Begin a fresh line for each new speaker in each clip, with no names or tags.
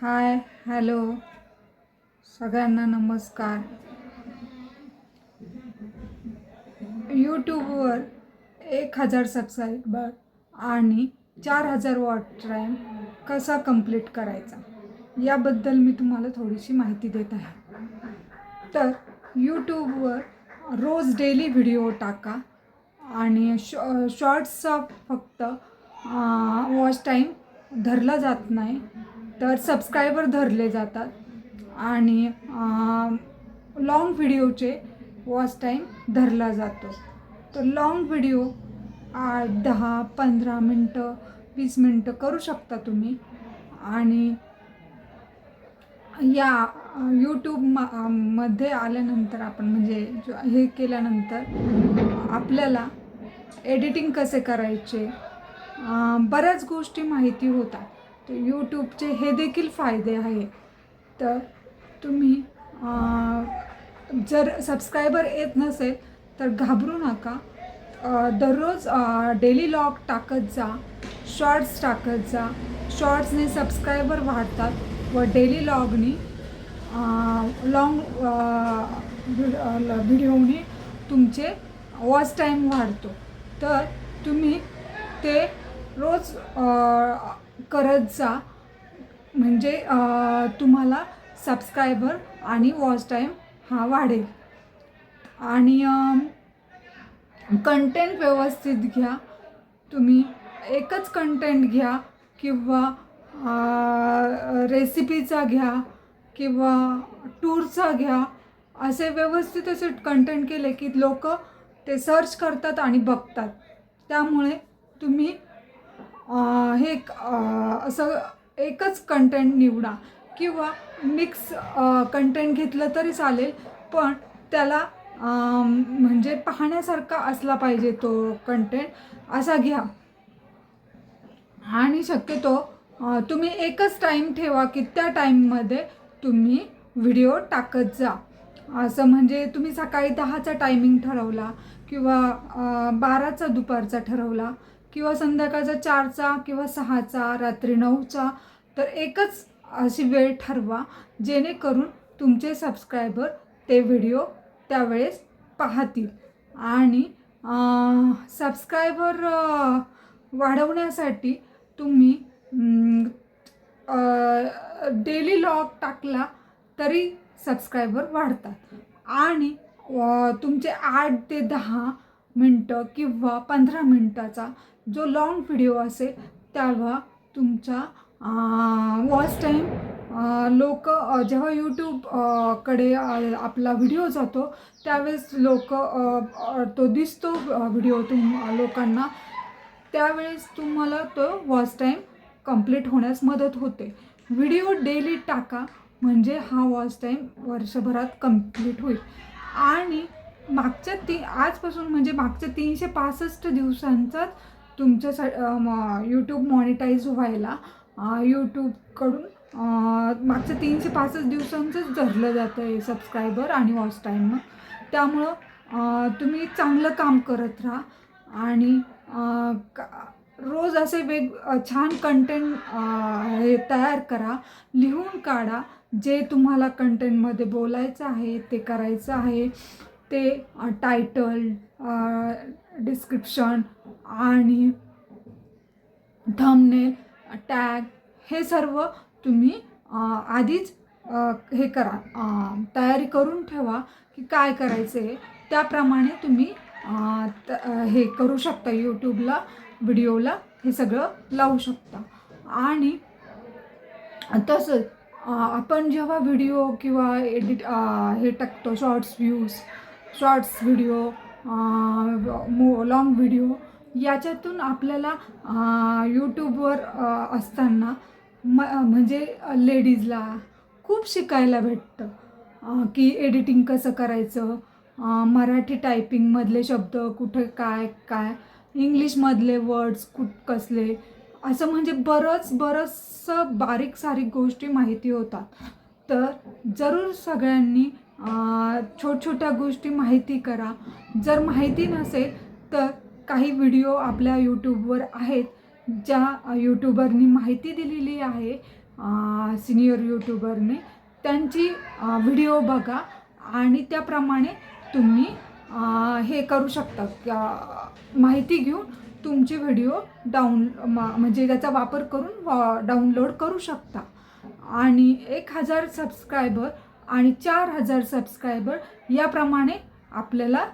Hi hello. सगळ्यांना नमस्कार. यूट्यूबवर एक हजार सबस्क्रायबर आणि चार हजार वॉट टाईम कसा कंप्लीट करायचा? याबद्दल मी तुम्हाला थोडीशी माहिती देत आहे. तर यूट्यूबवर रोज डेली व्हिडिओ टाका आणि शॉ शॉर्ट्सचा फक्त वॉच टाईम धरला जात नाही. तर सबस्क्रायबर धरले जातात. आणि लाँग व्हिडिओचे वॉच टाईम धरला जातो. तर लाँग व्हिडिओ आठ दहा पंधरा मिनटं वीस मिनटं करू शकता तुम्ही. आणि या यूट्यूब म मध्ये आल्यानंतर आपण म्हणजे हे केल्यानंतर आपल्याला एडिटिंग कसे करायचे? बऱ्याच गोष्टी माहिती होतात. तर यूट्यूबचे हे देखील फायदे आहे. तर तुम्ही जर सबस्क्रायबर येत नसेल तर घाबरू नका. दररोज डेली लॉग टाकत जा शॉर्ट्स टाकत जा. शॉर्ट्सने सबस्क्रायबर वाढतात व डेली लॉगनी लॉंग व्हिडिओनी तुमचे वॉच टाईम वाढतो. तर तुम्ही करत जा. म्हणजे तुम्हाला सबस्क्रायबर आणि वॉच टाईम हा वाढेल. आणि कंटेंट व्यवस्थित घ्या. तुम्ही एकच कंटेंट घ्या किंवा रेसिपीचा घ्या किंवा टूरचा घ्या. असे व्यवस्थित असे कंटेंट केले की लोक ते सर्च करतात आणि बघतात. त्यामुळे तुम्ही हे एक, असं एकच कंटेंट निवडा. किंवा मिक्स कंटेंट घेतलं तरी चालेल पण त्याला म्हणजे पाहण्यासारखा असला पाहिजे तो कंटेंट असा घ्या. आणि शक्यतो तुम्ही एकच टाईम ठेवा की त्या टाईममध्ये तुम्ही व्हिडिओ टाकत जा. असं म्हणजे तुम्ही सकाळी दहाचा टायमिंग ठरवला किंवा बाराचा दुपारचा ठरवला किंवा संध्याकाळचा चारचा किंवा सहाचा रात्री नऊचा तर एकच अशी वेळ ठरवा जेणेकरून तुमचे सबस्क्रायबर ते व्हिडिओ त्यावेळेस पाहतील. आणि सबस्क्रायबर वाढवण्यासाठी तुम्ही डेली लॉग टाकला तरी सबस्क्रायबर वाढतात. आणि तुमचे आठ ते दहा मिनटं किंवा पंधरा मिनटाचा जो लाँग व्हिडिओ असेल तेव्हा तुमचा वॉच टाईम लोक जेव्हा यूट्यूबकडे आपला व्हिडिओ जातो त्यावेळेस लोक तो दिसतो व्हिडिओ तुम लोकांना. त्यावेळेस तुम्हाला तो वॉच टाईम कंप्लीट होण्यास मदत होते. व्हिडिओ डेली टाका म्हणजे हा वॉच टाईम वर्षभरात कंप्लीट होईल. आणि मागच्या ती आजपासून म्हणजे मागच्या तीनशे पासष्ट दिवसांचाच तुमच्या म यूट्यूब मॉनिटाईज व्हायला यूट्यूबकडून मागच्या तीनशे पासष्ट दिवसांचंच धरलं जातं आहे सबस्क्रायबर आणि वॉच टाईमनं त्यामुळं तुम्ही चांगलं काम करत राहा आणि का- रोज असे वेग छान कंटेंट हे तयार करा लिहून काढा जे तुम्हाला कंटेंटमध्ये बोलायचं आहे ते करायचं आहे. ते टायटल डिस्क्रिप्शन आणि थंबनेल टॅग हे सर्व तुम्ही आधीच हे करा. तयारी करून ठेवा की काय करायचं आहे त्याप्रमाणे तुम्ही त- हे करू शकता. यूट्यूबला व्हिडिओला हे सगळं लावू शकता. आणि तसंच आपण जेव्हा व्हिडिओ किंवा एडिट हे टाकतो शॉर्ट्स व्ह्यूज शॉर्ट्स व्हिडिओ मो लाँग व्हिडिओ याच्यातून आपल्याला यूट्यूबवर असताना म म्हणजे लेडीजला खूप शिकायला भेटतं की एडिटिंग कसं करायचं मराठी टायपिंगमधले शब्द कुठे काय काय इंग्लिशमधले वर्ड्स कुठ कसले असं म्हणजे बरंच बरंचसं बारीक सारीक गोष्टी माहिती होतात. तर जरूर सगळ्यांनी छोट छोटछोट्या गोष्टी माहिती करा. जर माहिती नसेल तर काही व्हिडिओ आपल्या यूट्यूबवर आहेत ज्या यूट्यूबरनी माहिती दिलेली आहे सिनियर यूट्यूबरने त्यांची व्हिडिओ बघा आणि त्याप्रमाणे तुम्ही हे करू शकता. माहिती घेऊन तुमचे व्हिडिओ डाऊन मा- म्हणजे त्याचा वापर करून डाउनलोड करू शकता. आणि एक हजार सबस्क्रायबर आणि चार हजार सबस्क्रायबर याप्रमाणे आपल्याला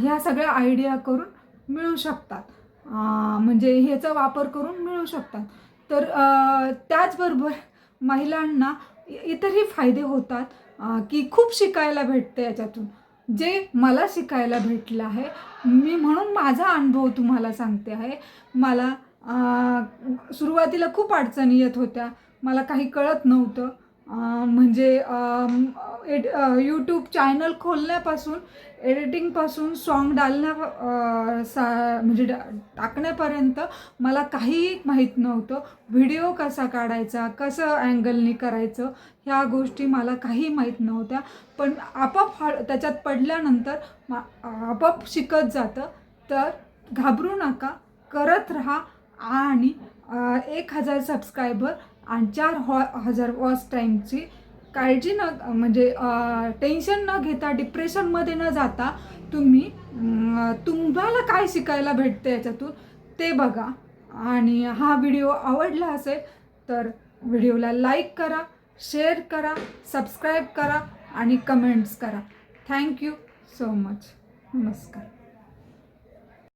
ह्या सगळ्या आयडिया करून मिळू शकतात. म्हणजे ह्याचा वापर करून मिळू शकतात. तर त्याचबरोबर महिलांना इतरही फायदे होतात की खूप शिकायला भेटतं याच्यातून. जे मला शिकायला भेटलं आहे मी म्हणून माझा अनुभव तुम्हाला सांगते आहे. मला सुरुवातीला खूप अडचणी येत होत्या. मला काही कळत नव्हतं. म्हणजे एड यूट्यूब चॅनल खोलण्यापासून एडिटिंगपासून सॉन्ग डालण्या सा म्हणजे डा टाकण्यापर्यंत मला काहीही माहीत नव्हतं. व्हिडिओ कसा काढायचा कसं अँगलनी करायचं ह्या गोष्टी मला काही माहीत नव्हत्या. पण आपोआप हळ त्याच्यात पडल्यानंतर मा आपोआप शिकत जातं. तर घाबरू नका करत राहा आणि एक हजार सबस्क्रायबर आणि चार हॉ हजार वॉच टाईमची. काळजी न म्हणजे टेन्शन न घेता डिप्रेशनमध्ये न जाता तुम्ही तुम्हाला काय शिकायला भेटते याच्यातून ते बघा. आणि हा व्हिडिओ आवडला असेल तर व्हिडिओला लाईक करा शेअर करा सबस्क्राईब करा आणि कमेंट्स करा. Thank you so much. नमस्कार.